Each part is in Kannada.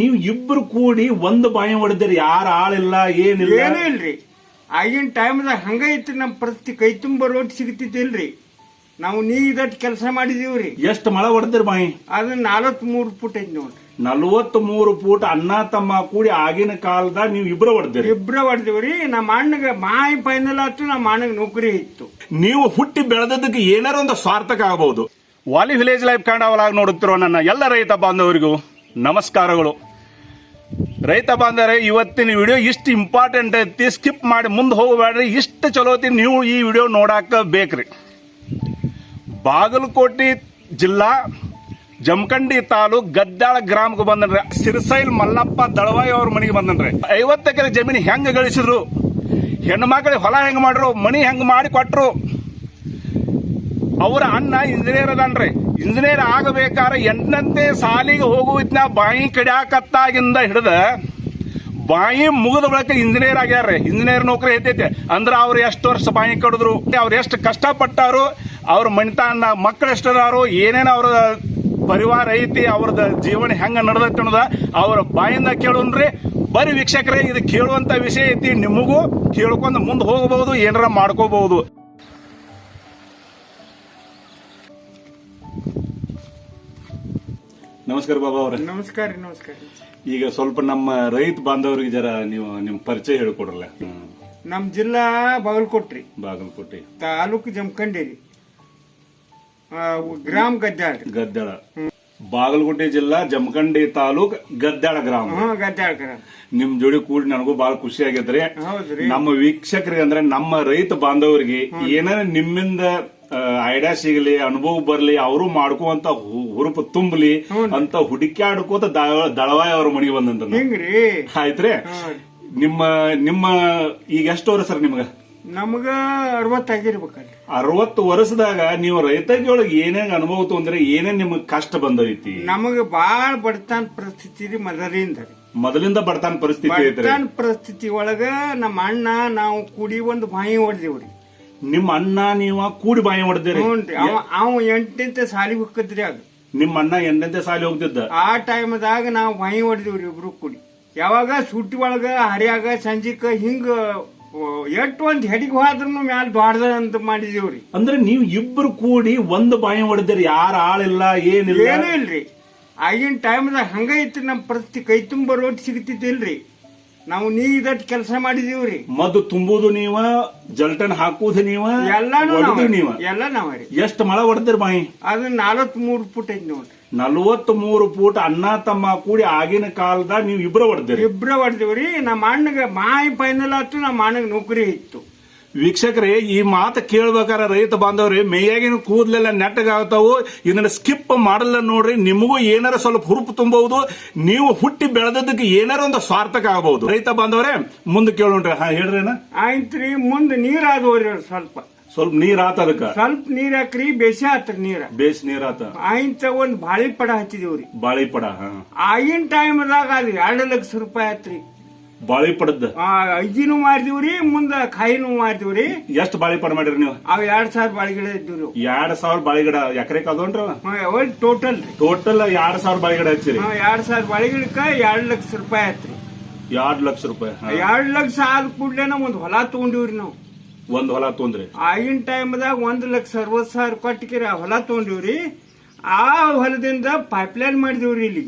ನೀವು ಇಬ್ರು ಕೂಡಿ ಒಂದು ಬಾಯಿ ಹೊಡೆದಿರಿ. ಯಾರು ಆಳಿಲ್ಲ ಏನಿಲ್ಲ. ಏನೂ ಇಲ್ರಿ. ಆಗಿನ ಟೈಮ್ದಾಗ ಹಂಗ ಐತ್ರಿ ನಮ್ಮ ಪ್ರತಿ ಕೈ ತುಂಬ ರೋಟಿ ಸಿಗ್ತಿದ್ದಿಲ್ರಿ ನಾವು ನೀ ನೀದಟ್ಟು ಕೆಲಸ ಮಾಡಿದೀವ್ರಿ. ಎಷ್ಟು ಮಳೆ ಹೊಡೆದಿರಿ ಬಾಯಿ? ಅದು ನಾಲ್ವತ್ ಮೂರು ಫುಟ್ ಐತಿ ನೋಡ್ರಿ. ನಲ್ವತ್ ಮೂರು ಫೂಟ್ ಅಣ್ಣ ತಮ್ಮ ಕೂಡಿ ಆಗಿನ ಕಾಲದಾಗ ನೀವು ಇಬ್ರು ಹೊಡೆದಿರಿ. ಇಬ್ರ ಹೊಡೆದಿವ್ರಿ. ನಮ್ಮ ಅಣ್ಣಗ ಮಾಯಿ ಫೈನಲ್ ಆತು ನಮ್ಮ ಅಣ್ಣಗ ನೌಕರಿ ಇತ್ತು. ನೀವು ಹುಟ್ಟಿ ಬೆಳೆದದಕ್ಕೆ ಏನಾರ ಒಂದು ಸಾರ್ಥಕ ಆಗಬಹುದು ವಾಲಿ ವಿಲೇಜ್ ಲೈಫ್ ಕನ್ನಡ ನೋಡುತ್ತಿರುವ ನನ್ನ ಎಲ್ಲ ರೈತ ಬಾಂಧವರಿಗೂ ನಮಸ್ಕಾರಗಳು. ರೈತ ಬಾಂಧವರೇ ಇವತ್ತಿನ ವಿಡಿಯೋ ಇಷ್ಟು ಇಂಪಾರ್ಟೆಂಟ್ ಐತಿ ಸ್ಕಿಪ್ ಮಾಡಿ ಮುಂದೆ ಹೋಗಬೇಡ್ರಿ, ಇಷ್ಟು ಚಲೋ ಐತಿ, ನೀವು ಈ ವಿಡಿಯೋ ನೋಡಾಕ ಬೇಕ್ರಿ. ಬಾಗಲಕೋಟೆ ಜಿಲ್ಲಾ, ಜಮಖಂಡಿ ತಾಲೂಕ್ ಗದ್ದಾಳ ಗ್ರಾಮಕ್ಕೆ ಬಂದನ್ರಿ ಸಿರ್ಸೈಲ್ ಮಲ್ಲಪ್ಪ ದಳವಾಯಿ ಅವ್ರ ಮನೆಗೆ ಬಂದನ್ರಿ ಐವತ್ತು ಎಕರೆ ಜಮೀನು ಹೆಂಗೆ ಗಳಿಸಿದ್ರು? ಹೆಣ್ಮಕ್ಳಿಗೆ ಹೊಲ ಹೆಂಗೆ ಮಾಡ್ರು? ಮನಿ ಹೆಂಗೆ ಮಾಡಿ ಕೊಟ್ಟರು ಅವರ ಅಣ್ಣ ಇಂಜಿನಿಯರ್ ಅದಾನ್ರಿ. ಇಂಜಿನಿಯರ್ ಆಗಬೇಕಾದ್ರೆ ಎಂಟನಂತೆ ಸಾಲಿಗೆ ಹೋಗುವಿದ್ನ ಬಾಯಿ ಕಡಿಯಾಕತ್ತಾಗಿಂದ ಹಿಡಿದ ಬಾಯಿ ಮುಗಿದ ಬಳಿಕ ಇಂಜಿನಿಯರ್ ಆಗ್ಯಾರ ಇಂಜಿನಿಯರ್ ನೌಕರಿ ಐತೈತೆ. ಅಂದ್ರೆ ಅವ್ರು ಎಷ್ಟು ವರ್ಷ ಬಾಯಿ ಕಡಿದ್ರು, ಅವ್ರು ಎಷ್ಟು ಕಷ್ಟಪಟ್ಟಾರು, ಅವ್ರ ಮಣಿತಾನ ಮಕ್ಕಳು ಎಷ್ಟದಾರು ಏನೇನು ಅವ್ರ ಪರಿವಾರ ಐತಿ, ಅವ್ರದ ಜೀವನ ಹೆಂಗ ನಡೆದೈತೆ ಅನ್ನೋದ ಅವ್ರ ಬಾಯಿಂದ ಕೇಳುನ್ರಿ. ಬರೀ ವೀಕ್ಷಕರೇ, ಇದು ಕೇಳುವಂತ ವಿಷಯ ಐತಿ, ನಿಮಗೂ ಕೇಳ್ಕೊಂಡು ಮುಂದೆ ಹೋಗಬಹುದು ಏನಾರ ಮಾಡ್ಕೋಬಹುದು ನಮಸ್ಕಾರ ಬಾಬಾ ಅವ್ರೆ. ನಮಸ್ಕಾರ ರೀ ನಮಸ್ಕಾರ ಈಗ ಸ್ವಲ್ಪ ನಮ್ಮ ರೈತ ಬಾಂಧವರಿಗೆ ಜರ ನೀವು ನಿಮ್ ಪರಿಚಯ ಹೇಳ್ಕೊಡ್ರಲ್ಲ. ನಮ್ ಜಿಲ್ಲಾ ಬಾಗಲಕೋಟ್ರಿ. ಬಾಗಲಕೋಟೆ. ತಾಲೂಕು ಜಮಖಂಡೇರಿ ಗ್ರಾಮ ಗದ್ದಾಳ ಗದ್ದಾಳ. ಬಾಗಲಕೋಟೆ ಜಿಲ್ಲಾ ಜಮಖಂಡಿ ತಾಲೂಕ್ ಗದ್ದಾಳ ಗ್ರಾಮ. ಗದ್ದಾಳ ಗ್ರಾಮ. ನಿಮ್ ಜೋಡಿ ಕೂಡಿ ನನಗೂ ಬಹಳ ಖುಷಿ ಆಗೈತ್ರಿ. ನಮ್ಮ ವೀಕ್ಷಕರಿಗೆ ಅಂದ್ರೆ ನಮ್ಮ ರೈತ ಬಾಂಧವರಿಗೆ ಏನಾರ ನಿಮ್ಮಿಂದ ಐಡಿಯಾ ಸಿಗಲಿ ಅನುಭವ ಬರ್ಲಿ ಅವರು ಮಾಡ್ಕೊಂತ ಹುರುಪು ತುಂಬಲಿ ಅಂತ ಹುಡುಕ್ಯಾಡ್ಕೋತ ದಳವಾಯ ದಳವಾಯಿ ಅವ್ರ ಮನೆಗೆ ಬಂದಂತ ಆಯ್ತ್ರಿ? ನಿಮ್ಮ ನಿಮ್ಮ ಈಗ ಎಷ್ಟು ವರ್ಷ ಸರ್ ನಿಮ್ಗ? ನಮ್ಗ ಅರವತ್ತಾಗಿರ್ಬೇಕಲ್ಲ ಅರವತ್ತು ವರ್ಷದಾಗ ನೀವು ರೈತರಿಗೆ ಏನೇನ್ ಅನುಭವ ತೊಂದ್ರೆ ಏನೇನ್ ನಿಮ್ಗೆ ಕಷ್ಟ ಬಂದೈತಿ ನಮಗ ಬಾಳ ಬಡತನ ಪರಿಸ್ಥಿತಿ ರೀ ಮೊದಲಿಂದ ಮೊದಲಿಂದ ಬಡತನ ಪರಿಸ್ಥಿತಿ ಬಡತನ ಪರಿಸ್ಥಿತಿ ಒಳಗ ನಮ್ಮ ಅಣ್ಣ ನಾವು ಕುಡಿ ಒಂದು ಬಾಯಿ ಹೊಡೆದೇವ್ರಿ. ನಿಮ್ಮ ಅಣ್ಣ ನೀವ ಕೂಡಿ ಬಾಯಿ ಹೊಡೆದಿರಿ. ಅವ ಎಂಟಂತೆ ಸಾಲಿ ಹೋಗ್ತಿದ್ರಿ ಅದು. ನಿಮ್ಮ ಅಣ್ಣ ಎಂಟಂತೆ ಸಾಲಿ ಹೋಗ್ತಿದ್ದ. ಆ ಟೈಮ್ದಾಗ ನಾವು ಬಾಯಿ ಹೊಡೆದಿವ್ರಿ ಇಬ್ರು ಕೂಡಿ. ಯಾವಾಗ ಸುಟ್ಟಿ ಒಳಗ ಹರಿಯಾಗ ಸಂಜಿಕ ಹಿಂಗ ಎಟ್ ಒಂದ್ ಹೆಡಿಗೆ ಹೋದ್ರೂ ಮ್ಯಾಲ ಬಾಡ್ದ ಅಂತ ಮಾಡಿದೀವ್ರಿ. ಅಂದ್ರೆ ನೀವು ಇಬ್ರು ಕೂಡಿ ಒಂದ್ ಬಾಯಿ ಹೊಡೆದಿರಿ. ಯಾರ ಆಳಿಲ್ಲ ಏನಿಲ್ಲ. ಏನೂ ಇಲ್ರಿ ಆಗಿನ ಟೈಮ್ದಾಗ ಹಂಗ ಐತ್ರಿ ನಮ್ಮ ಪ್ರತಿ ಕೈ ತುಂಬ ರೋಟಿ ಸಿಗ್ತಿದ್ದಿಲ್ರಿ. ನಾವು ನೀ ಇದಟ್ ಕೆಲಸ ಮಾಡಿದೀವ್ರಿ. ಮದ್ದು ತುಂಬುದು ನೀವ ಜಲ್ಟನ್ ಹಾಕುದು ನೀವ ಎಲ್ಲಾನು. ನೀವ ಎಲ್ಲ ನಾವ್ರಿ ಎಷ್ಟು ಮಳ ಹೊಡೆದಿರಿ ಬಾಯಿ? ಅದು ನಾಲ್ವತ್ ಮೂರು ಫುಟ್ ಐತಿ ನೋಡ್ರಿ. ನಲ್ವತ್ ಮೂರು ಫೂಟ್ ಅಣ್ಣ ತಮ್ಮ ಕೂಡಿ ಆಗಿನ ಕಾಲದಾಗ ನೀವು ಇಬ್ರ ಹೊಡೆದಿರಿ ಇಬ್ರ ಹೊಡೆದಿವ್ರಿ ನಮ್ಮ ಅಣ್ಣಗ ಮಾಯಿ ಫೈನಲ್ ಆತು ನಮ್ಮ ಅಣ್ಣಗ ನೌಕರಿ ಇತ್ತು. ವೀಕ್ಷಕರೇ ಈ ಮಾತು ಕೇಳ್ಬೇಕಾರ ರೈತ ಬಾಂಧವ್ರಿ ಮೇಯಾಗಿನ ಕೂದಲೆಲ್ಲ ನೆಟ್ಟಗಾಗ್ತಾವು ಇದನ್ನ ಸ್ಕಿಪ್ ಮಾಡಲ್ಲ ನೋಡ್ರಿ ನಿಮಗೂ ಏನಾರ ಸ್ವಲ್ಪ ಹುರುಪು ತುಂಬಬಹುದು ನೀವು ಹುಟ್ಟಿ ಬೆಳೆದದಕ್ಕೆ ಏನಾರ ಒಂದು ಸಾರ್ಥಕ ಆಗಬಹುದು ರೈತ ಬಾಂಧವರೇ ಮುಂದೆ ಕೇಳೋಣ್ರಿ. ಹಾ ಹೇಳ್ರೇನ ಆಯ್ತ್ರಿ ಮುಂದೆ ನೀರ್ ಆದವ್ರಿ ಸ್ವಲ್ಪ. ಸ್ವಲ್ಪ ನೀರ್ ಆತ ಅದಕ್ಕ? ಸ್ವಲ್ಪ ನೀರ್ ಹಾಕ್ರಿ ಬೇಸಿ ಆತ್ರಿ ನೀರ. ಬೇಸ್ ನೀರ್ ಆತ? ಆಯ್ತ ಒಂದ್ ಬಾಳಿ ಪಡ ಹಚ್ಚಿದೀವ್ರಿ. ಬಾಳಿ ಪಡ ಆಗಿನ ಟೈಮ್ದಾಗ ಅದ್ ಎರಡು ಲಕ್ಷ ರೂಪಾಯಿ ಆತ್ರಿ. ಬಾಳಿ ಪಡದ್ ಆ ಅಜ್ಜಿನೂ ಮಾರಿದಿವ್ರಿ ಮುಂದ ಕಾಯಿನೂ ಮಾಡ್ತೀವ್ರಿ ಎಷ್ಟು ಬಾಳಿ ಪಡ ಮಾಡಿರಿ ನೀವು? ಅವ್ ಎರಡ್ ಸಾವಿರ ಬಾಳಿಗಿಡ ಇದ್ದುರಿ ಎರಡ್ ಸಾವಿರ ಬಾಳಿಗಿಡ ಎಕರೆ ಅದೋನ್ರಿ ಒಳ್ ಟೋಟಲ್ ರೀ. ಟೋಟಲ್ ಎರಡ್ ಸಾವಿರ ಬಾಳಿಗಿಡ ಹಚ್ಚಿರಿ. ಹಾ, ಎರಡ್ ಸಾವಿರ ಬಾಳಿಗಿಡಕ್ಕ ಎರಡ್ ಲಕ್ಷ ರೂಪಾಯಿ ಆತ್ರಿ ಎರಡ್ ಲಕ್ಷ ರೂಪಾಯಿ ಹಾ. ಎರಡ್ ಲಕ್ಷ ಆದ ಕೂಡ್ಲೇನ ಒಂದ್ ಹೊಲ ತಗೊಂಡಿವ್ರಿ ನಾವು. ಒಂದ್ ಹೊಲ ತೊಂದ್ರಿ ಆಗಿನ ಟೈಮ್ದಾಗ ಒಂದ್ ಲಕ್ಷ ಅರವತ್ ಸಾವಿರ ಕೊಟ್ಟಿಗೆ ಆ ಹೊಲ ತಗೊಂಡಿವ್ರಿ. ಆ ಹೊಲದಿಂದ ಪೈಪ್ಲೈನ್ ಮಾಡಿದಿವ್ರಿ ಇಲ್ಲಿ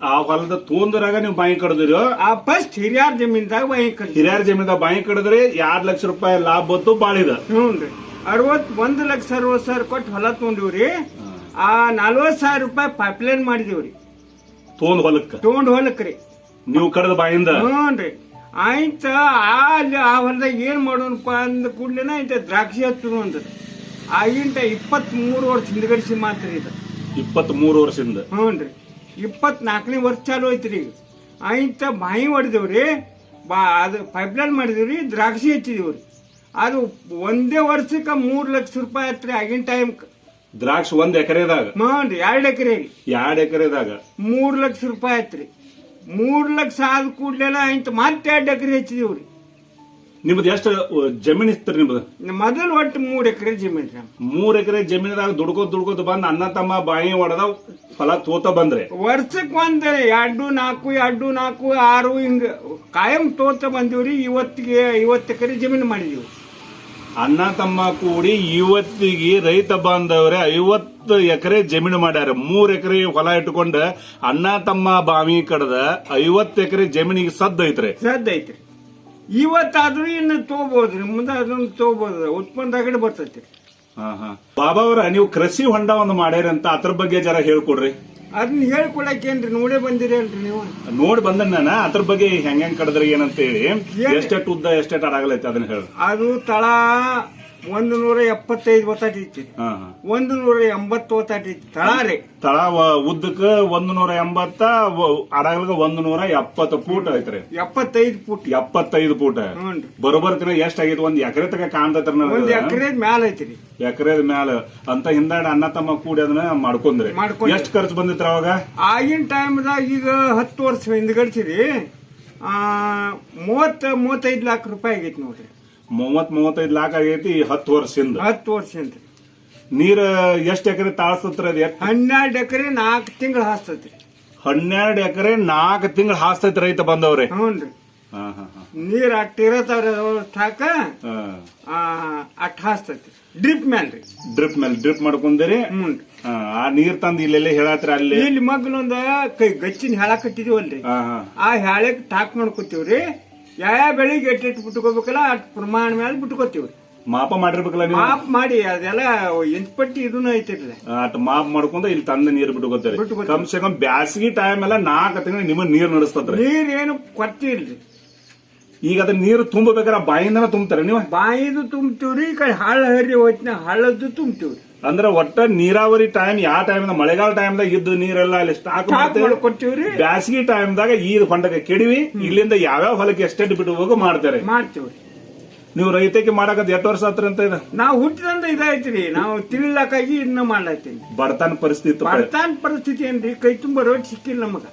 ಆ ಹೊಲದ ತೊಂದ್ರಾಗ ನೀವು ಬಾಯಿ ಕಡ್ದಿರಿ ಆ ಫಸ್ಟ್ ಹಿರಿಯಾರ್ ಜಮೀನ್ದಾಗ ಬಾಯಿ ಕಡ್ ಹಿರಿಯರ ಜಮೀನ್ದಾಗ ಬಾಯಿ ಕಡಿದ್ರೆ ಎರಡ್ ಲಕ್ಷ ರೂಪಾಯಿ ಲಾಭ ಬಂತು ಬಾಳಿದ ರೀ. ಅರವತ್ ಒಂದ್ ಲಕ್ಷ ಅರವತ್ ಸಾವಿರ ಕೊಟ್ಟು ಹೊಲ ತೊಂದಿವ್ರಿ ಆ ನಲ್ವತ್ ಸಾವಿರ ರೂಪಾಯಿ ಪೈಪ್ಲೈನ್ ಮಾಡಿದಿವ್ರಿ ತೊಂದ್ ಹೊಲಕ್ಕ? ತಗೊಂಡ್ ಹೊಲಕ್ರಿ ನೀವು ಕಡದ ಬಾಯಿಂದ? ಹ್ಞೂನ್ರಿ ಆಯ್ತ ಆ ಅಲ್ಲಿ ಆ ಹೊಲದಾಗ ಏನ್ ಮಾಡೋಣಪ್ಪ ಅಂದ ಕೂಡ್ಲೇನ ಆಯ್ತ ದ್ರಾಕ್ಷಿ ಹಚ್ಚುದು ಅಂದ್ರ. ಆಗಿಂತ ಇಪ್ಪತ್ತ್ ಮೂರು ವರ್ಷ ಹಿಂದ್ಗಡಿಸಿ ಮಾತ್ರ ಇದು. ಇಪ್ಪತ್ತ್ ಮೂರು ವರ್ಷದಿಂದ ಹ್ಞೂನ್ರಿ ಇಪ್ಪತ್ನಾಲ್ಕನೇ ವರ್ಷ ಚಾಲು ಐತ್ರಿ ರೀ ಆಯ್ತ ಬಾಯಿ ಹೊಡೆದೇವ್ರಿ ಬಾ ಅದು ಪೈಪ್ಲೈನ್ ಮಾಡಿದೇವ್ರಿ ದ್ರಾಕ್ಷಿ ಹಚ್ಚಿದೀವ್ರಿ. ಅದು ಒಂದೇ ವರ್ಷಕ್ಕೆ ಮೂರು ಲಕ್ಷ ರೂಪಾಯಿ ಆತ್ರಿ ಆಗಿನ ಟೈಮ್ ದ್ರಾಕ್ಷಿ ಒಂದ್ ಎಕರೆದಾಗ? ಹ್ಞೂ ಎರಡು ಎಕರೆ. ಎರಡ್ ಎಕರೆದಾಗ? ಮೂರು ಲಕ್ಷ ರೂಪಾಯಿ ಆಯ್ತ್ರಿ ಮೂರು ಲಕ್ಷ ಆದ ಕೂಡಲೆಲ್ಲ ಆಯ್ತು ಮತ್ತೆ ಎರಡು ಎಕರೆ ಹಚ್ಚಿದೇವ್ರಿ. ನಿಮ್ದು ಎಷ್ಟು ಜಮೀನ್ ಇಸ್ತ್ರಿ ನಿಮ್ದು? ಮೊದಲು ಒಟ್ಟು ಮೂರು ಎಕರೆ ಜಮೀನು ರೀ ಮೂರ್ ಎಕರೆ ಜಮೀನದಾಗ ದುಡ್ಕೋದ್ ದುಡ್ಕೋದ್ ಬಂದ್ ಅಣ್ಣ ತಮ್ಮ ಬಾಯಿ ಹೊಡೆದ ಫಲ ತೋತ ಬಂದ್ರೆ. ವರ್ಷಕ್ಕೆ ಒಂದ್ ಎರಡು ನಾಲ್ಕು ಎರಡು ನಾಲ್ಕು ಆರು ಹಿಂಗ ಕಾಯಂ ತೋತ ಬಂದಿವ್ರಿ ಇವತ್ತಿಗೆ ಐವತ್ತು ಎಕರೆ ಜಮೀನು ಮಾಡಿದೀವಿ. ಅಣ್ಣ ತಮ್ಮ ಕೂಡಿ ಇವತ್ತಿಗೆ ರೈತ ಬಾಂಧವರೇ ಐವತ್ತು ಎಕರೆ ಜಮೀನು ಮಾಡ್ಯಾರ. ಮೂರ್ ಎಕರೆ ಹೊಲ ಇಟ್ಕೊಂಡ ಅಣ್ಣ ತಮ್ಮ ಬಾವಿ ಕಡದ ಐವತ್ತು ಎಕರೆ ಜಮೀನಿಗೆ ಸದ್ದ ಐತ್ರಿ. ಸದ್ದ ಐತ್ರಿ. ಇವತ್ತಾದ್ರೂ ಇನ್ನು ತಗೋಬಹುದ್ರಿ ಮುಂದೆ ಅದನ್ನ ತಗೋಬಹುದು ಉತ್ಪನ್ನ ಕಡೆ ಬರ್ತೈತಿ. ಹಾ ಹಾ. ಬಾಬಾ ಅವರ ನೀವು ಕೃಷಿ ಹೊಂಡ ಒಂದು ಮಾಡ್ಯಾರ ಅಂತ ಅದ್ರ ಬಗ್ಗೆ ಜರ ಹೇಳ್ಕೊಡ್ರಿ. ಅದನ್ನ ಹೇಳ್ಕೊಳಕೇನ್ರಿ ನೋಡೇ ಬಂದಿರಿ ಅಲ್ರಿ ನೀವು? ನೋಡ್ ಬಂದ ನಾನು ಅದ್ರ ಬಗ್ಗೆ ಹೆಂಗ್ ಹೆಂಗ್ ಕಡದ್ರಿ ಏನಂತ ಹೇಳಿ ಎಷ್ಟೆಟ್ ಉದ್ದ ಎಷ್ಟೆಟ್ ಅಡಗಲೈತಿ ಅದನ್ನ ಹೇಳಿ ಅದು ತಳ ಒಂದು ನೂರ ಎಪ್ಪತ್ತೈದು ಒತ್ತಾಟ ಇತ್ತು. ಒಂದು ನೂರ ಎಂಬತ್ತು ಒತ್ತಾಟ ಇತ್ತು. ತಳಾರಿ. ತಳ ಉದ್ದಕ್ಕೆ ಒಂದು ನೂರ ಎಂಬತ್ತ ಅಡಗಲ್ಗ ಒಂದು ನೂರ ಎಪ್ಪತ್ತು ಫೂಟ್ ಐತ್ರಿ ಎಪ್ಪತ್ತೈದು ಫೂಟ್ ಎಪ್ಪತ್ತೈದು ಫೂಟ್ ಬರೋಬರ್ತಿನ ಎಷ್ಟ್ ಆಗೈತಿ ಒಂದ್ ಎಕರೆ ತಗ ಕಾಣ್ತೈತ್ರಿ ಒಂದ್ ಎಕರೆ ಮ್ಯಾಲ ಐತ್ರಿ. ಎಕರೆ ಮ್ಯಾಲ. ಅಂತ ಹಿಂದಾಡ ಅಣ್ಣ ತಮ್ಮ ಕೂಡಿ ಅದನ್ನ ಮಾಡ್ಕೊಂಡ್ರಿ. ಎಷ್ಟು ಎಷ್ಟ್ ಖರ್ಚು ಬಂದಿತ್ರ ಅವಾಗ? ಆಗಿನ ಟೈಮ್ದಾಗ ಈಗ ಹತ್ತು ವರ್ಷ ಹಿಂದ್ಗಡ್ಸಿರಿ. ಆ ಮೂವತ್ತ ಮೂವತ್ತೈದು ಲಾಖ ರೂಪಾಯಿ ಆಗೈತಿ ನೋಡ್ರಿ. ಮೂವತ್ ಮೂವತ್ತೈದು ಲಾಕ್ ಆಗೈತಿ ಹತ್ತು ವರ್ಷದಿಂದ ಹತ್ತು ವರ್ಷ ನೀರ ಎಷ್ಟ್ ಎಕರೆ ತಾಳಸತ್ರ ಅದ್ ಹನ್ನೆರಡು ಎಕರೆ ನಾಲ್ಕು ತಿಂಗಳು ಹಾಸ್ತೈತ್ರಿ. ಹನ್ನೆರಡು ಎಕರೆ ನಾಲ್ಕು ತಿಂಗಳು ಹಾಸ್ತೈತಿ ರೈತ ಬಂದವ್ರೆ. ಹ್ಞೂನ್ರಿ. ಹಾ ಹಾ ಹಾ. ನೀರ್ ಅಟ್ ಇರತ್ತವ್ರ ಠಾಕ ಹಾ. ಅಟ್ ಹಾಸ್ತೈತಿ ಡ್ರಿಪ್ ಮ್ಯಾಲ್ ರೀ ಡ್ರಿಪ್ ಮೇಲೆ ಡ್ರಿಪ್ ಮಾಡ್ಕೊಂಡ್ರಿ ಹ್ಞೂನ್ರಿ. ಆ ನೀರ್ ತಂದು ಇಲ್ಲೆಲ್ಲ ಹೇಳತ್ರ ಅಲ್ಲಿ. ಇಲ್ಲಿ ಮಗ್ಲೊಂದ ಕೈ ಗಚ್ಚಿನ ಹೇಳಕ್ಕೆ ಕಟ್ಟಿದೀವಲ್ರಿ. ಆ ಹೇಳಕ್ ಟಾಕ್ ಮಾಡ್ಕೊತೀವ್ರಿ. ಯಾವ ಬೆಳಿಗ್ಗೆ ಎಟ್ಟಿಟ್ಟು ಬಿಟ್ಕೋಬೇಕಲ್ಲ ಅಟ್ ಪ್ರಮಾಣ ಮೇಲೆ ಬಿಟ್ಕೋತೀವ್ರಿ. ಮಾಪ ಮಾಡಿರ್ಬೇಕಲ್ಲ ನೀವು? ಮಾಪ್ ಮಾಡಿ ಅದೆಲ್ಲ ಎಂಟ್ ಪಟ್ಟಿ ಇದನ್ನ ಐತಿರ್ಲಿ. ಅಟ್ ಮಾಪ್ ಮಾಡ್ಕೊಂಡ ಇಲ್ಲಿ ತಂದ ನೀರ್ ಬಿಟ್ಕೋತಾರೆ. ಕಮ್ ಸೆ ಕಮ್ ಬ್ಯಾಸಗಿ ಟೈಮ್ ಎಲ್ಲ ನಾಲ್ಕು ತಿಂಗಳು ನಿಮ್ಮ ನೀರ್ ನಡೆಸ್ತಾರೆ ನೀರ್ ಏನು ಕೊರತೆ ಇಲ್ರಿ. ಈಗ ಅದ ನೀರು ತುಂಬಬೇಕಾರೆ ಬಾಯಿಂದನ ತುಂಬ್ತಾರೆ ನೀವು? ಬಾಯಿದು ತುಂಬ್ತೀವ್ರಿ ಈ ಕಡೆ ಹಳ್ಳ ಹರಿ ಹೋಯ್ತಿನ ಹಳ್ಳದ್ದು ತುಂಬ್ತೀವ್ರಿ. ಅಂದ್ರೆ ಒಟ್ಟ ನೀರಾವರಿ ಟೈಮ್ ಯಾವ ಟೈಮ್ ಮಳೆಗಾಲ ಟೈಮ್ದಾಗ ಇದ್ದು ನೀರೆಲ್ಲ ಅಲ್ಲಿ ಸ್ಟಾಕ್ ಕೊಟ್ಟಿವ್ರಿ ಬ್ಯಾಸಗಿ ಟೈಮ್ದಾಗ ಈ ಹೊಂಡಕ್ಕೆ ಕೆಡವಿ ಇಲ್ಲಿಂದ ಯಾವ್ಯಾವ ಹೊಲಕ್ಕೆ ಎಸ್ಟೇಟ್ ಬಿಟ್ಟು ಹೋಗು ಮಾಡ್ತಾರೆ. ಮಾಡ್ತೀವ್ರಿ. ನೀವು ರೈತಕ್ಕೆ ಮಾಡಕದ್ ಎಷ್ಟು ವರ್ಷ ಹತ್ರ ಅಂತ ಇದೆ? ನಾವು ಹುಟ್ಟಿದಂದ ಇದೈತ್ರಿ ನಾವು ತಿಳಿಲಕ್ಕಾಗಿ ಇದನ್ನ ಮಾಡ್ಲತ್ತೀನಿ ಬಡತನ ಪರಿಸ್ಥಿತಿ ಬಡತನ ಪರಿಸ್ಥಿತಿ ಏನ್ರಿ? ಕೈ ತುಂಬ ರೋಡ್ ಸಿಕ್ಕಿಲ್ಲ ನಮಗ.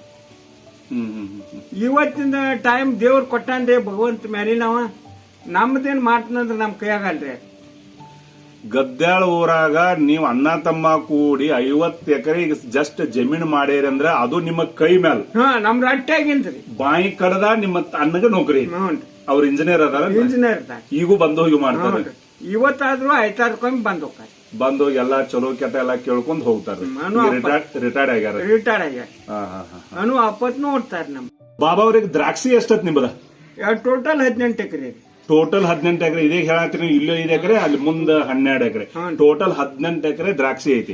ಇವತ್ತಿನ ಟೈಮ್ ದೇವ್ರ ಕೊಟ್ಟಾನ್ರಿ ಭಗವಂತ ಮ್ಯಾಲಿನವ. ನಮ್ದೇನ್ ಮಾಡ್ತಾನಂದ್ರೆ ನಮ್ ಕೈಯಾಗಲ್ರಿ. ಗದ್ಯಾಳ ಊರಾಗ ನೀವು ಅಣ್ಣ ತಮ್ಮ ಕೂಡಿ ಐವತ್ ಎಕರೆ ಜಸ್ಟ್ ಜಮೀನ್ ಮಾಡ್ಯಾರ ಅಂದ್ರ ಅದು ನಿಮ್ಮ ಕೈ ಮ್ಯಾಲ. ಹಾ ನಮ್ ರಟ್ಟಾಗಿಂತ್ರಿ ಬಾಯಿ ಕಡದ ನಿಮ್ಮ ಅಣ್ಣಗ ನೌಕರಿ. ಅವ್ರ ಇಂಜಿನಿಯರ್ ಅದಾರ ಇಂಜಿನಿಯರ್ ಈಗೂ ಬಂದು ಹೋಗಿ ಮಾಡ್ತಾರೆ ಇವತ್ತಾದ್ರೂ ಐತಾರ್ಕೊಂಡ್ ಬಂದ್ ಹೋಗ್ತಾರೆ. ಬಂದು ಹೋಗಿ ಎಲ್ಲಾ ಚಲೋ ಕೆಟ್ಟ ಎಲ್ಲಾ ಕೇಳ್ಕೊಂಡ್ ಹೋಗ್ತಾರೆ ರಿಟೈರ್ಡ್ ಆಗ್ಯಾರ. ರಿಟೈರ್ಡ್ ಆಗ್ಯಾರ. ಅನು ಅಪ್ಪತ್ ನೋಡ್ತಾರ ನಮ್ ಬಾಬಾ ಅವ್ರಿಗೆ ದ್ರಾಕ್ಷಿ ಎಷ್ಟತ್ ನಿಮ್ಮದ ಟೋಟಲ್ ಹದಿನೆಂಟು ಎಕರೆ ಟೋಟಲ್ ಹದಿನೆಂಟು ಎಕರೆ ಇದೇ ಹೇಳತ್ತೀನಿ ಇಲ್ಲೋ ಐದು ಎಕರೆ ಅಲ್ಲಿ ಮುಂದ ಹನ್ನೆರಡು ಎಕರೆ. ಟೋಟಲ್ ಹದಿನೆಂಟು ಎಕರೆ ದ್ರಾಕ್ಷಿ ಐತಿ.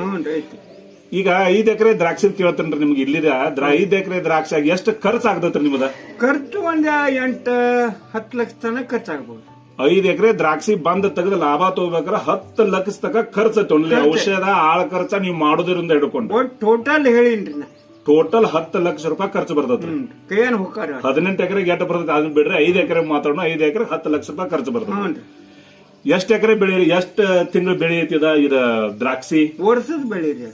ಈಗ ಐದ್ ಎಕರೆ ದ್ರಾಕ್ಷಿ ಕೇಳ್ತೇನ್ರಿ ನಿಮ್ಗೆ ಇಲ್ಲಿದ. ಐದ್ ಎಕರೆ ದ್ರಾಕ್ಷಿ ಆಗಿ ಎಷ್ಟು ಖರ್ಚು ಆಗ್ತೈತ್ರಿ ನಿಮ್ದ? ಖರ್ಚು ಒಂದ್ ಎಂಟ ಹತ್ತು ಲಕ್ಷ ತನಕ ಖರ್ಚಾಗ್ಬೋದು ಐದ್ ಎಕರೆ ದ್ರಾಕ್ಷಿ ಬಂದ ತೆಗೆದ ಲಾಭ ತಗೋಬೇಕಾರ ಹತ್ತು ಲಕ್ಷ ತಕ ಖರ್ಚು ತೊಂದ್ರೆ ಔಷಧ ಆಳ ಖರ್ಚ ನೀವು ಮಾಡೋದ್ರಿಂದ ಹಿಡ್ಕೊಂಡು. ಟೋಟಲ್ ಹೇಳಿನ್ರಿ ನಾ. ಟೋಟಲ್ ಹತ್ತು ಲಕ್ಷ ರೂಪಾಯಿ ಖರ್ಚು ಬರ್ತದ್ರಿ ಹದಿನೆಂಟು ಎಕರೆಗೆ ಎಷ್ಟು ಬರ್ತದೆ ಅದನ್ನ ಬಿಡ್ರೆ ಐದು ಎಕರೆ ಮಾತಾಡೋಣ ಐದು ಎಕರೆ ಹತ್ತು ಲಕ್ಷ ರೂಪಾಯಿ ಖರ್ಚು ಬರ್ತದೆ ಎಷ್ಟು ಎಕರೆ ಬೆಳೆ ಎಷ್ಟು ತಿಂಗಳು ಬೆಳೆಯತಿದ ಇದ ದ್ರಾಕ್ಷಿ? ವರ್ಷದ ಬೆಳೆ ರೀ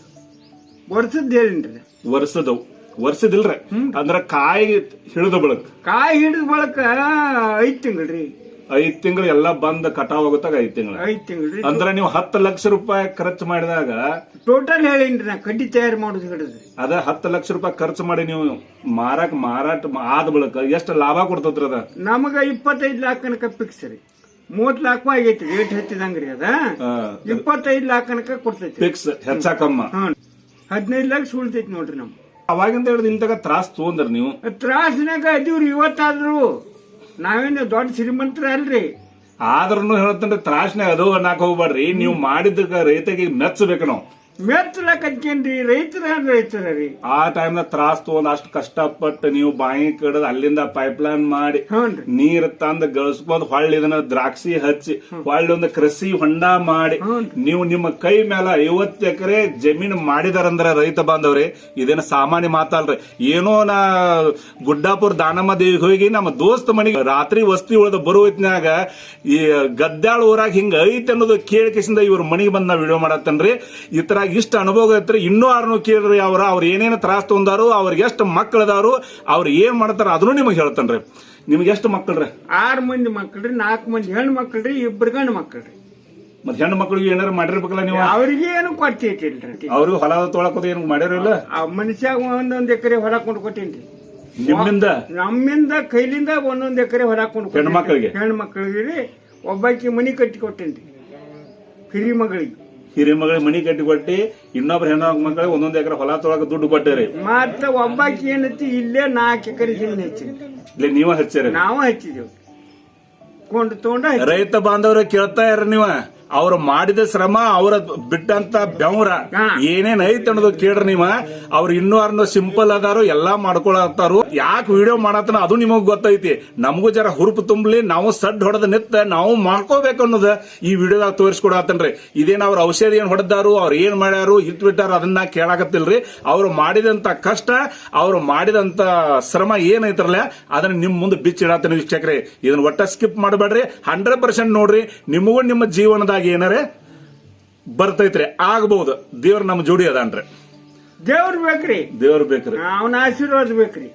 ವರ್ಷದ ಹೇಳಿನ್ರಿ. ವರ್ಷದ ವರ್ಷದಿಲ್ರಿ. ಅಂದ್ರ ಕಾಯಿ ಹಿಡಿದ ಬಳಕ. ಕಾಯಿ ಹಿಡಿದ ಬಳಕ ಐದು ತಿಂಗಳ್ರಿ ಐದ್ ತಿಂಗಳು ಎಲ್ಲಾ ಬಂದ್ ಕಟಾವ್ ಆಗುತ್ತಾಗ ಐದ್ ತಿಂಗಳು. ಐದ್ ತಿಂಗಳು ಅಂದ್ರ ನೀವು ಹತ್ತು ಲಕ್ಷ ರೂಪಾಯಿ ಖರ್ಚು ಮಾಡಿದಾಗ ಟೋಟಲ್ ಹೇಳಿನ್ರಿ ನಾ ಕಡ್ಡಿ ತಯಾರು ಮಾಡೋದು ಹಿಡಿದ್ರಿ ಅದ ಹತ್ತು ಲಕ್ಷ ರೂಪಾಯಿ ಖರ್ಚು ಮಾಡಿ ನೀವು ಮಾರಾಕ್ ಮಾರಾಟ ಆದ ಬಳಕ ಎಷ್ಟು ಲಾಭ ಕೊಡ್ತತ್ರಿ ಅದ? ನಮಗ ಇಪ್ಪತ್ತೈದು ಲಾಖ ತನಕ ಫಿಕ್ಸ್ ರೀ. ಮೂವತ್ ಲಾಖ ಆಗೈತಿ ರೇಟ್ ಹೆಚ್ಚಿದಂಗ್ರಿ ಅದ. ಇಪ್ಪತ್ತೈದು ಲಾಖ ತನಕ ಕೊಡ್ತೈತಿ. ಫಿಕ್ಸ್ ಹೆಚ್ಚಾಕಮ್ಮ ಹದಿನೈದು ಲಕ್ಷ ಉಳಿತೈತಿ ನೋಡ್ರಿ ನಮ್ ಅವಾಗಿಂದ ಹಿಡಿದು ಇಂತಾಗ ತಗ ತ್ರಾಸ್ ತಗೊಂಡ್ರಿ ನೀವು? ತ್ರಾಸಿನಾಗ ಅದೀವ್ರಿ ಇವತ್ತಾದ್ರು. ನಾವೇನು ದೊಡ್ಡ ಶ್ರೀಮಂತರ ಅಲ್ರಿ ಆದ್ರೂ ಹೇಳ್ತಂದ್ರೆ ತ್ರಾಸ್ನಾಗ ಅದು ಅನ್ನಕ್ ಹೋಗ್ಬಾರ್ರಿ ನೀವು ಮಾಡಿದ್ದಕ್ಕ ರೈತಗೆ ಮೆಚ್ಚಬೇಕು ನಾವು. ಮೆತ್ತಲಕ್ ಕಟ್ಕೊಂಡ್ರಿ ರೈತರ ರೈತರ ರೀ? ಆ ಟೈಮ್ನ ತ್ರಾಸ್ ತಗೊಂಡ್ ಅಷ್ಟು ಕಷ್ಟಪಟ್ಟು ನೀವು ಬಾಯಿ ಕಡದ್ ಅಲ್ಲಿಂದ ಪೈಪ್ ಲೈನ್ ಮಾಡಿ ನೀರ್ ತಂದು ಗಳಿಸ್ಕೊಂಡ್ ಹೊಳ್ಳಿ ಇದನ್ನ ದ್ರಾಕ್ಷಿ ಹಚ್ಚಿ ಹೊಳ್ಳಿ ಒಂದು ಕೃಷಿ ಹೊಂಡ ಮಾಡಿ ನೀವು ನಿಮ್ಮ ಕೈ ಮೇಲೆ ಐವತ್ತು ಎಕರೆ ಜಮೀನ್ ಮಾಡಿದಾರಂದ್ರ ರೈತ ಬಾಂಧವ್ರಿ ಇದೇನ ಸಾಮಾನ್ಯ ಮಾತಲ್ರಿ. ಏನೋ ನಾ ಗುಡ್ಡಾಪುರ ದಾನಮ್ಮ ದೇವಿಗೆ ಹೋಗಿ ನಮ್ಮ ದೋಸ್ತ ಮನೆಗೆ ರಾತ್ರಿ ವಸ್ತಿ ಉಳಿದ ಬರೋ ಹೊತ್ನ್ಯಾಗ ಈ ಗದ್ದಾಳ ಊರಾಗ ಹಿಂಗ ಐತೆ ಅನ್ನೋದು ಕೇಳಿಕೆಸಿಂದ ಇವ್ರ ಮನೆಗೆ ಬಂದ್ ನಾ ವಿಡಿಯೋ ಮಾಡತ್ತನ್ರಿ. ಈ ತರ ಇಷ್ಟ ಅನುಭವ ಐತ್ರಿ ಇನ್ನೂ ಆರ್ನೂ ಕೇಳ್ರಿ ಅವ್ರ ಅವ್ರು ಏನೇನು ತ್ರಾಸ್ ತೊಂದಾರು ಅವ್ರಿಗೆ ಎಷ್ಟು ಮಕ್ಕಳದಾರು ಅವ್ರು ಏನ್ ಮಾಡ್ತಾರ ಅದನ್ನು ನಿಮಗೆ ಹೇಳ್ತಾನ್ರಿ ನಿಮ್ಗೆ ಎಷ್ಟು ರೀ ಆರು ಮಂದಿ ಮಕ್ಕಳ್ರಿ ನಾಲ್ಕು ಮಂದಿ ಹೆಣ್ಣು ಮಕ್ಕಳ್ರಿ ಇಬ್ಬರು ಗಂಡು ಮಕ್ಕಳ್ರಿ. ಮತ್ತೆ ಹೆಣ್ಣು ಮಕ್ಳಿಗೆ ಏನಾರು ಮಾಡಿರ್ಬೇಕಲ್ಲ ನೀವು? ಅವ್ರಿಗೆ ಏನು ಕೊಡ್ತೈತಿಲ್ರಿ ಅವ್ರಿಗೆ ಹೊಲ ತೊಳಕೋದು ಏನು ಮಾಡಿರಲ್ಲ ಆ ಮನುಷ್ಯಾಗ ಒಂದೊಂದು ಎಕರೆ ಹೊಲ ಕೊಂಡು ಕೊಟ್ಟೇನ್ರಿ ನಿಮ್ಮಿಂದ? ನಮ್ಮಿಂದ ಕೈಲಿಂದ ಒಂದೊಂದು ಎಕರೆ ಹೊಲ ಕೊಂಡು ಹೆಣ್ಣು ಮಕ್ಕಳಿಗೆ? ಹೆಣ್ಣು ಮಕ್ಕಳಿಗೆ ರೀ ಒಬ್ಬಾಕಿ ಮನಿ ಕಟ್ಟಿ ಕೊಟ್ಟೇನ್ರಿ ಹಿರಿ ಮಗಳಿಗೆ. ಹಿರಿಯ ಮಗಳಿಗೆ ಮನಿ ಕಟ್ಟಿ ಕೊಟ್ಟಿ ಇನ್ನೊಬ್ರು ಹೆಣ್ಣು ಮಕ್ಕಳಿಗೆ ಒಂದೊಂದು ಎಕರೆ ಹೊಲ ತೊಳಕ ದುಡ್ಡು ಕೊಟ್ಟರಿ. ಮತ್ತೆ ಒಬ್ಬಾಕಿ ಏನೈತಿ ಇಲ್ಲೇ ನಾಲ್ಕು ಎಕರೆ ಜಮೀನು ಹೆಚ್ಚಿ ಇಲ್ಲಿ ನೀವ ಹಚ್ಚಿರಿ. ನಾವು ಹಚ್ಚಿದೇವು ಕೊಂಡು ತಗೊಂಡ ರೈತ ಬಾಂಧವ್ರ ಕೇಳ್ತಾ ಇರ ನೀವ. ಅವ್ರು ಮಾಡಿದ ಶ್ರಮ ಅವ್ರ ಬಿಟ್ಟಂತ ಬೆವ್ರ. ಏನೇನ್ ಐತ್ ಅನ್ನೋದು ಕೇಳ್ರಿ ನೀವ. ಅವ್ರು ಇನ್ನೂ ಅರ್ನ ಸಿಂಪಲ್ ಅದಾರು ಎಲ್ಲಾ ಮಾಡ್ಕೊಳತ್ತಾರು. ಯಾಕೆ ವಿಡಿಯೋ ಮಾಡತ್ತನ ಅದು ನಿಮಗ್ ಗೊತ್ತೈತಿ. ನಮಗೂ ಜರ ಹುರುಪು ತುಂಬಲಿ ನಾವು ಸಡ್ ಹೊಡೆದ ನಿತ್ತ ನಾವು ಮಾಡ್ಕೋಬೇಕು ಅನ್ನೋದು ಈ ವಿಡಿಯೋದಾಗ ತೋರಿಸ್ಕೊಡತ್ತನ್ರಿ. ಇದೇನ ಅವ್ರ ಔಷಧಿ ಏನ್ ಹೊಡೆದಾರು ಅವ್ರ ಏನ್ ಮಾಡ್ಯಾರು ಹಿಟ್ ಬಿಟ್ಟಾರ ಅದನ್ನ ಕೇಳಾಕತ್ತಿಲ್ರಿ. ಅವ್ರು ಮಾಡಿದಂತ ಕಷ್ಟ ಅವ್ರು ಮಾಡಿದಂತ ಶ್ರಮ ಏನೈತ್ರಲ್ಲ ಅದನ್ನ ನಿಮ್ ಮುಂದೆ ಬಿಚ್ಚಿಡತ್ತೀನಿ ವೀಕ್ಷಕ್ರಿ. ಇದನ್ನ ಒಟ್ಟ ಸ್ಕಿಪ್ ಮಾಡಬೇಡ್ರಿ. ಹಂಡ್ರೆಡ್ ಪರ್ಸೆಂಟ್ ನೋಡ್ರಿ. ನಿಮಗೂ ನಿಮ್ಮ ಜೀವನದಾಗ ಏನಾರೆ ಬರ್ತೈತ್ರಿ ಆಗಬಹುದು ದೇವ್ರ ನಮ್ಮ ಜೋಡಿ ಅದಾನ್ರಿ. ದೇವ್ರ ಬೇಕ್ರಿ. ದೇವ್ರ ಬೇಕ್ರಿ. ಅವನ ಆಶೀರ್ವಾದ ಬೇಕ್ರಿ.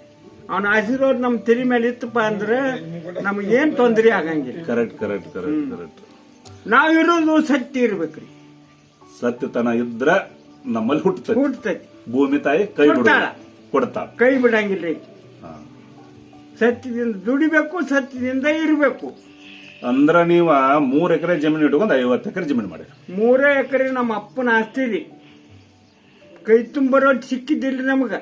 ಅವನ ಆಶೀರ್ವಾದ ನಮ್ ತಿರಿ ಮೇಲೆ ಇತ್ತಪ್ಪ ಅಂದ್ರೆ ನಮಗೇನ್ ತೊಂದರೆ ಆಗಂಗಿಲ್ಲ. ಕರೆಕ್ಟ್ ಕರೆಕ್ಟ್ ಕರೆಕ್ಟ್ ಕರೆಕ್ಟ್ ನಾವ್ ಇರೋದು ಸತ್ಯ ಇರ್ಬೇಕ್ರಿ. ಸತ್ಯತನ ಇದ್ರ ನಮ್ಮಲ್ಲಿ ಹುಟ್ಟತೈತಿ ಹುಟ್ಟತೈತಿ ಭೂಮಿ ತಾಯಿ ಕೈ ಬಿಡ ಕೊಡ್ತಾಳ. ಕೈ ಬಿಡಂಗಿಲ್ಲ. ಸತ್ಯದಿಂದ ದುಡಿಬೇಕು ಸತ್ಯದಿಂದ ಇರಬೇಕು. ಅಂದ್ರ ನೀವ ಮೂರ್ ಎಕರೆ ಜಮೀನು ಇಟ್ಕೊಂಡು ಐವತ್ತು ಎಕರೆ ಜಮೀನು ಮಾಡಿ ಮೂರೇ ಎಕರೆ ನಮ್ಮ ಅಪ್ಪನ ಆಸ್ತಿ ರೀ ಕೈ ತುಂಬರೋ ಸಿಕ್ಕಿದ್ದಿಲ್ಲ ನಮಗ.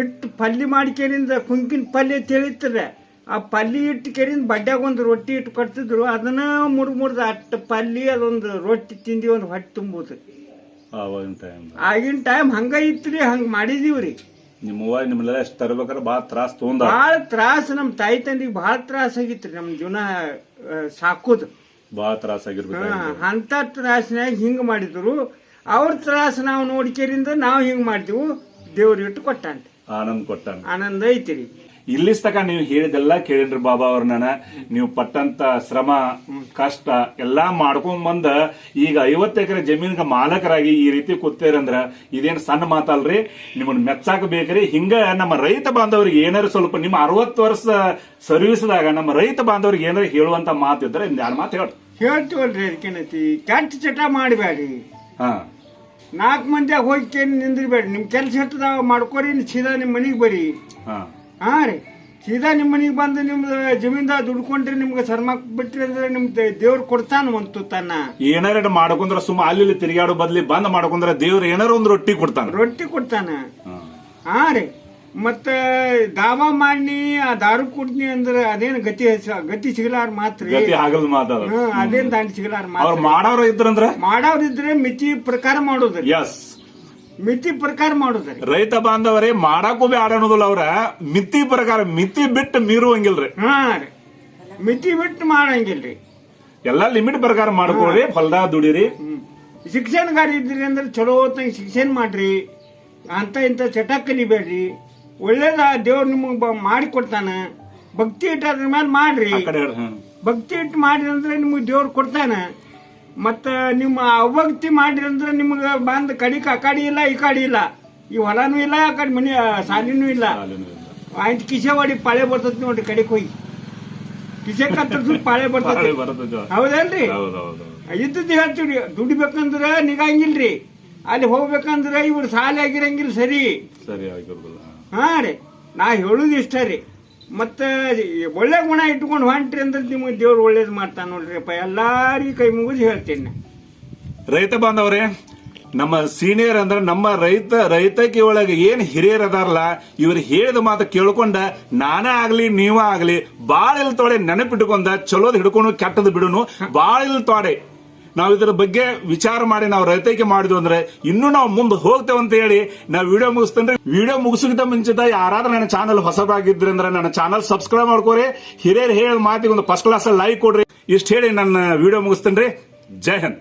ಇಟ್ಟು ಪಲ್ಯ ಮಾಡ್ಕೇರಿಂದ ಕುಂಕಿನ ಪಲ್ಯ ತಿಳಿತಾರೆ ಆ ಪಲ್ಯ ಇಟ್ಟು ಕೇಳಿಂದ ಬಡ್ಡ್ಯಾಗ ಒಂದು ರೊಟ್ಟಿ ಇಟ್ಟು ಕೊಡ್ತಿದ್ರು. ಅದನ್ನ ಮುರ್ ಮುರ್ದು ಅಟ್ಟ ಪಲ್ಯ ಅದೊಂದು ರೊಟ್ಟಿ ತಿಂದಿ ಒಂದು ಹೊಟ್ಟೆ ತುಂಬುದು. ಆಗಿನ ಟೈಮ್ ಹಂಗ ರೀ ಹಂಗ ಮಾಡಿದೀವ್ರಿ. ನಿಮ್ಮ ಅವ್ವ ನಿಮ್ಮೆಲ್ಲ ಎಷ್ಟು ತರ್ಬೇಕಾದ್ರೆ ಬಾಳ ತ್ರಾಸ ತೊಗೊಂಡ ಭಾಳ ತ್ರಾಸ ನಮ್ಮ ತಾಯಿ ತಂದಿಗೆ ಭಾಳ ತ್ರಾಸ ಆಗಿತ್ರಿ ನಮ್ಮ ಜೀವನ ಆ, ಸಾಕೋದು. ಬಾಳ ತ್ರಾಸ ಆಗಿರ್ಬೇಕು ಅಂತ ತ್ರಾಸಿನಾಗ ಹಿಂಗ ಮಾಡಿದ್ರು. ಅವ್ರ ತ್ರಾಸ ನಾವು ನೋಡ್ಕೇರಿಂದ ನಾವು ಹಿಂಗ ಮಾಡ್ತೀವಿ. ದೇವ್ರ ಇಟ್ಟು ಕೊಟ್ಟಾನ್ರಿ. ಆನಂದ್ ಕೊಟ್ಟಾನ ಆನಂದ ಐತಿರಿ. ಇಲ್ಲಿ ತಕ ನೀವು ಹೇಳಿದೆಲ್ಲ ಕೇಳಿನ್ರಿ ಬಾಬಾ ಅವ್ರ ನಾನು. ನೀವು ಪಟ್ಟಂತ ಶ್ರಮ ಕಷ್ಟ ಎಲ್ಲಾ ಮಾಡ್ಕೊಂಡ್ ಬಂದ ಈಗ ಐವತ್ತು ಎಕರೆ ಜಮೀನ್ಗೆ ಮಾಲಕರಾಗಿ ಈ ರೀತಿ ಕೂತೇರಂದ್ರ ಇದೇನ್ ಸಣ್ಣ ಮಾತಲ್ರಿ? ನಿಮ್ಮನ್ನ ಮೆಚ್ಚಾಕ ಬೇಕ್ರಿ. ಹಿಂಗ ನಮ್ಮ ರೈತ ಬಾಂಧವ್ರಿಗೆ ಏನಾರು ಸ್ವಲ್ಪ ನಿಮ್ಮ ಅರವತ್ತು ವರ್ಷ ಸರ್ವಿಸ್ದಾಗ ನಮ್ಮ ರೈತ ಬಾಂಧವ್ರಿಗೆ ಏನಾರು ಹೇಳುವಂತ ಮಾತು ಇದ್ರೆ ಯಾರು ಮಾತು ಹೇಳಿ. ಹೇಳ್ತೀವಲ್ರಿ ಅದಕ್ಕೇನೈತಿ ಕೆಟ್ಟ ಚಟ ಮಾಡಬೇಡಿ ಹಾ. ನಾಲ್ಕು ಮಂದಿ ಹೋಗಿ ನಿಂದ್ರಬೇಡಿ ನಿಮ್ ಕೆಲಸ ಹೆಚ್ಚದ ಮಾಡ್ಕೊರಿ ಸೀದಾ ನಿಮ್ ಮನೆಗೆ ಬರ್ರಿ ಹಾ. ಹಾ ರೀ. ಸೀದಾ ನಿಮ್ಮ ಮನೆಗೆ ಬಂದು ನಿಮ್ದು ಜಮೀನ್ದಾಗ ದುಡ್ಕೊಂಡ್ರಿ ನಿಮ್ಗೆ ಶರ್ಮಕ್ಕೆ ಬಿಟ್ರಿ ಅಂದ್ರೆ ನಿಮ್ ದೇವ್ರು ಕೊಡ್ತಾನ ಒಂದು ತುತ್ತಾನ. ಏನಾರ ಮಾಡ್ಕೊಂಡ್ರ ಸುಮ್ಮ ಅಲ್ಲಿ ಇಲ್ಲಿ ತಿರುಗಾಡೋ ಬದ್ಲಿ ಬಂದ್ ಮಾಡ್ಕೊಂಡ್ರ ದೇವ್ರು ಏನಾರ ಒಂದು ರೊಟ್ಟಿ ಕೊಡ್ತಾನ. ರೊಟ್ಟಿ ಕೊಡ್ತಾನ. ಹಾ. ರೀ. ಮತ್ತ ದಾವ ಮಾಡಿ ಆ ದಾರು ಕುಡ್ನಿ ಅಂದ್ರೆ ಅದೇನು ಗತಿ ಗತಿ ಸಿಗಲಾರ ಮಾತ್ರ ಅದೇನ್ ದಾಂಡಿ ಸಿಗಲಾರ ಮಾಡೋರು ಮಾತ್ರ ಮಾಡೋರು ಇದ್ರಂದ್ರ? ಮಾಡೋರಿದ್ರೆ ಮಿತಿ ಪ್ರಕಾರ ಮಾಡೋದ್ರಿ. ಎಸ್ ಮಿತಿ ಪ್ರಕಾರ ಮಾಡುದ್ರಿ. ರೈತ ಬಾಂಧವರೇ ಮಾಡಕ್ಕೂ ಬ್ಯಾಡ ಅನ್ನೋದಿಲ್ಲ ಅವ್ರ. ಮಿತಿ ಪ್ರಕಾರ ಮಿತಿ ಬಿಟ್ಟು ಮೀರುವಂಗಿಲ್ರಿ ಹಾ ರೀ. ಮಿತಿ ಬಿಟ್ಟು ಮಾಡಂಗಿಲ್ರಿ ಎಲ್ಲಾ ಲಿಮಿಟ್ ಪ್ರಕಾರ ಮಾಡ್ಕೊಳ್ರಿ ಹೊಲ್ದಾಗ ದುಡಿರಿ. ಶಿಕ್ಷಣಗಾರ ಇದ್ರಿ ಅಂದ್ರೆ ಚಲೋ ಹೊತ್ತಾಗಿ ಶಿಕ್ಷಣ ಮಾಡ್ರಿ. ಅಂತ ಇಂಥ ಚಟ ಕಲಿಬೇಡ್ರಿ. ಒಳ್ಳೇದ ದೇವ್ರ ನಿಮಗೆ ಮಾಡಿ ಕೊಡ್ತಾನ. ಭಕ್ತಿ ಇಟ್ಟ ಅದ್ರ ಮೇಲೆ ಮಾಡ್ರಿ. ಭಕ್ತಿ ಇಟ್ಟು ಮಾಡ್ರಿ ಅಂದ್ರೆ ನಿಮಗೆ ದೇವ್ರು ಕೊಡ್ತಾನ. ಮತ್ತ ನಿಮ್ಮ ಅವಭಕ್ತಿ ಮಾಡಿರಿ ಅಂದ್ರೆ ನಿಮ್ಗೆ ಬಂದ್ ಕಡಿ ಆ ಕಡೆ ಇಲ್ಲ ಈ ಕಡಿ ಇಲ್ಲ. ಈ ಹೊಲನೂ ಇಲ್ಲ ಆ ಕಡೆ ಮನೆ ಸಾಲಿನೂ ಇಲ್ಲ. ಆಯ್ತು ಕಿಸೆ ಹೊಡಿ ಪಾಳೆ ಬರ್ತೈತಿ ನೋಡ್ರಿ ಕಡೆಗೆ ಹೋಗಿ. ಕಿಸೆ ಕತ್ತರಿಸಿ ಪಾಳೆ ಬರ್ತೈತಿ. ಹೌದಲ್ರಿ. ಇದ್ದದ್ದು ಹೇಳ್ತೀವಿ ದುಡಿಬೇಕಂದ್ರ ನಿಗಂಗಿಲ್ರಿ. ಅಲ್ಲಿ ಹೋಗ್ಬೇಕಂದ್ರೆ ಇವ್ರು ಸಾಲಿ ಆಗಿರಂಗಿಲ್ಲ ಸರಿ. ಸರಿ ಹಾ ರೀ ನಾ ಹೇಳುದು ಇಷ್ಟ ರೀ. ಮತ್ತ ಒಳ್ಳೆ ಗುಣ ಇಟ್ಕೊಂಡು ಹೊಂಟ್ರಿ ಅಂದ್ರೆ ನಿಮಗೆ ದೇವ್ರು ಒಳ್ಳೇದು ಮಾಡ್ತಾನೆ ನೋಡ್ರಿಪ್ಪ. ಎಲ್ಲಾರಿಗೂ ಕೈ ಮುಗಿದು ಹೇಳ್ತೀನಿ. ರೈತ ಬಾಂಧವರೇ ನಮ್ಮ ಸೀನಿಯರ್ ಅಂದ್ರೆ ನಮ್ಮ ರೈತ ರೈತಕಿ ಒಳಗೆ ಏನ್ ಹಿರಿಯರ್ ಅದಾರಲ್ಲ ಇವ್ರು ಹೇಳಿದ ಮಾತು ಕೇಳ್ಕೊಂಡ ನಾನೇ ಆಗ್ಲಿ ನೀವ ಆಗ್ಲಿ ಬಾಳ ತೋಡೆ ನೆನಪಿಟ್ಕೊಂಡ ಚಲೋದ್ ಹಿಡ್ಕೊಂಡು ಕೆಟ್ಟದ್ ಬಿಡುನು ಬಾಳ ಇಲ್ ತೊಡೆ ನಾವ್ ಇದರ ಬಗ್ಗೆ ವಿಚಾರ ಮಾಡಿ ನಾವು ರೈತೈಕೆ ಮಾಡಿದ್ವಿ ಅಂದ್ರೆ ಇನ್ನೂ ನಾವು ಮುಂದೆ ಹೋಗ್ತೇವೆ ಅಂತ ಹೇಳಿ ನಾವು ವಿಡಿಯೋ ಮುಗಿಸ್ತೇನೆ ವಿಡಿಯೋ ಮುಗಿಸೋಕ್ಕಿಂತ ಮುಂಚಿತ ಯಾರಾದ್ರೂ ನನ್ನ ಚಾನಲ್ ಹೊಸದಾಗಿದ್ರೆ ಅಂದ್ರೆ ನನ್ನ ಚಾನಲ್ ಸಬ್ಸ್ಕ್ರೈಬ್ ಮಾಡ್ಕೋರಿ. ಹಿರಿಯರು ಹೇಳಿದ ಮಾತಿಗೆ ಒಂದು ಫಸ್ಟ್ ಕ್ಲಾಸ್ ಲೈಕ್ ಕೊಡ್ರಿ. ಇಷ್ಟು ಹೇಳಿ ನನ್ನ ವಿಡಿಯೋ ಮುಗಿಸ್ತೇನೆ ಜೈ ಹಿಂದ್.